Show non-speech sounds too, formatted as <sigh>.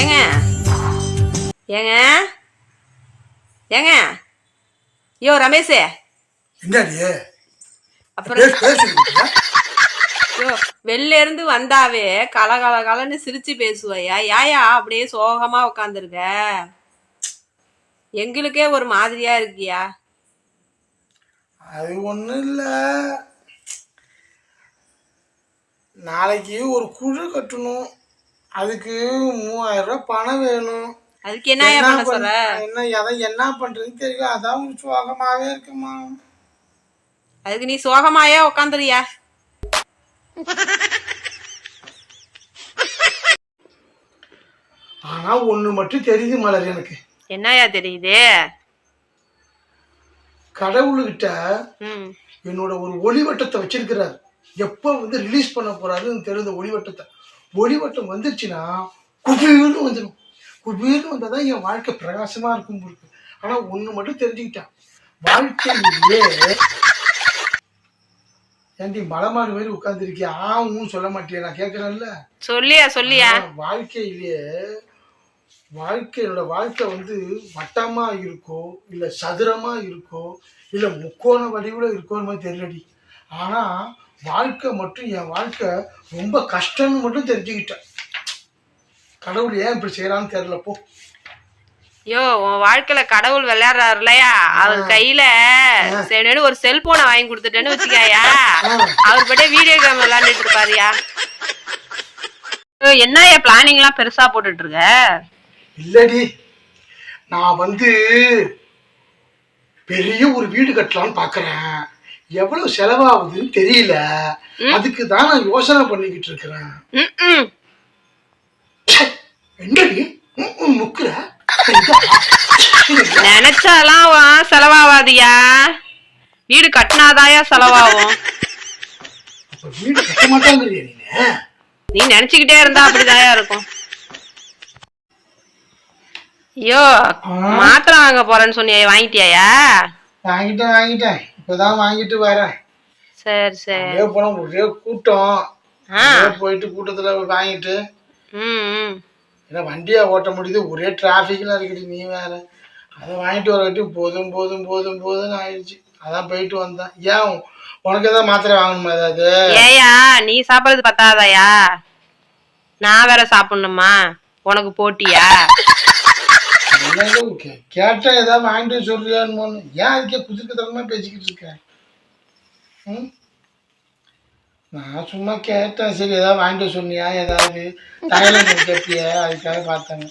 ஏங்க? ஏங்க? ஏங்க? யோ ரமேஷ். என்னடி? அப்புறம் வெளில இருந்து வந்தாவே கல கல கலன்னு சிரிச்சு பேசுவையா? யாயா அப்படியே சோகமா உட்காந்துருக்க எங்களுக்கே ஒரு மாதிரியா இருக்கியா? அது ஒன்றும் இல்லை. நாளைக்கு ஒரு குழு கட்டணும். அதுக்கு மூவாயிரம் ரூபாய் பணம் வேணும். அதுக்கு என்னயா பண்ண சொல்ற? என்ன எதை என்ன பண்றதுன்னு தெரியல. அதான் ஒரு சோகமாவே இருக்குமா? அதுக்கு நீ சோகமாயா உட்காந்துறியா ஆனா ஒண்ணு மட்டும் தெரியுது மலர் எனக்கு. என்னயா தெரியுது? கடவுள்கிட்ட என்னோட ஒரு ஒளிவட்டத்தை வச்சிருக்கிறார். எப்போ வந்து ரிலீஸ் பண்ண போறாருன்னு தெரிந்த ஒளிவட்டத்தை. ஒளிவட்டம் வந்துருச்சுன்னா குபீர்னு வந்துடும் குபீர்னு வந்தால் தான் என் வாழ்க்கை பிரகாசமா இருக்கும் இருக்கு. ஆனா ஒண்ணு மட்டும் தெரிஞ்சுக்கிட்டேன். வாழ்க்கையிலே ஏன்டி மலைமாடு மாதிரி உட்காந்துருக்கியா ஆவும் சொல்ல மாட்டியா? நான் கேட்கறேன்ல சொல்லியா சொல்லியா? வாழ்க்கையிலேயே வாழ்க்கையோட வாழ்க்கை வந்து வட்டமா இருக்கோ இல்ல சதுரமா இருக்கோ இல்ல முக்கோண வடிவுல இருக்கோன்னு மாதிரி தெரியலடி. ஆனா வாழ்க்கை மட்டும் என் வாழ்க்கை ரொம்ப கஷ்டம்னு மட்டும் தெரிஞ்சுக்கிட்டேன். கடவுள் ஏன் இப்படி செய்யறான்னு தெரியல போ. யோ உன் வாழ்க்கையில கடவுள் விளையாடுறாரு இல்லையா? அவர் கையில சரி ஒரு செல்போனை வாங்கி கொடுத்துட்டேன்னு வச்சுக்காயா? அவர் பட்டே வீடியோ கேம் விளையாண்டுட்டு இருப்பாருயா என்னயா பிளானிங் எல்லாம் பெருசா போட்டுட்டு இருக்க? இல்லடி நான் வந்து பெரிய ஒரு வீடு கட்டலாம்னு பாக்குறேன். எவ்வளவு செலவாகுதுன்னு தெரியல. அதுக்கு தான் நான் யோசனை பண்ணிக்கிட்டு இருக்கிறேன். என்னடி? முக்குற? <laughs> நினைச்சாலாம் செலவாகாதியா வீடு கட்டினாதாயா செலவாகும். வீடு கட்ட நீ. நினைச்சுக்கிட்டே இருந்தா அப்படிதாயா இருக்கும். ஐயோ மாத்திரை வாங்க போறேன்னு சொன்னியே வாங்கிட்டியாயா? வாங்கிட்டேன் வாங்கிட்டேன். இப்பதான் வாங்கிட்டு வரேன். சரி சரி. போனோம் ஒரே கூட்டம். போயிட்டு கூட்டத்துல வாங்கிட்டு. ஏன்னா வண்டியா ஓட்ட முடியுது. ஒரே டிராஃபிக்லாம் இருக்குது. நீ வேற. அதை வாங்கிட்டு வரட்டி போதும் போதும் போதும் போதும்னு ஆயிடுச்சு. அதான் போயிட்டு வந்தேன். ஏன்? உனக்கு ஏதாவது மாத்திரை வாங்கணுமா ஏதாவது? ஏயா நீ சாப்பிடுறது பத்தாதாயா? நான் வேற சாப்பிடணுமா? உனக்கு போட்டியா? என்னங்க கேட்டா ஏதாவது வாங்கிட்டு சொல்றியான்னு ஏன் அதுக்கே குதிக்க தரமா பேசிக்கிட்டு இருக்க? ம்? நான் சும்மா கேட்டேன். சரி ஏதாவது வாங்கிட்டு சொன்னியா? ஏதாவது தலையில கேட்டிய அதுக்காக பார்த்தேங்க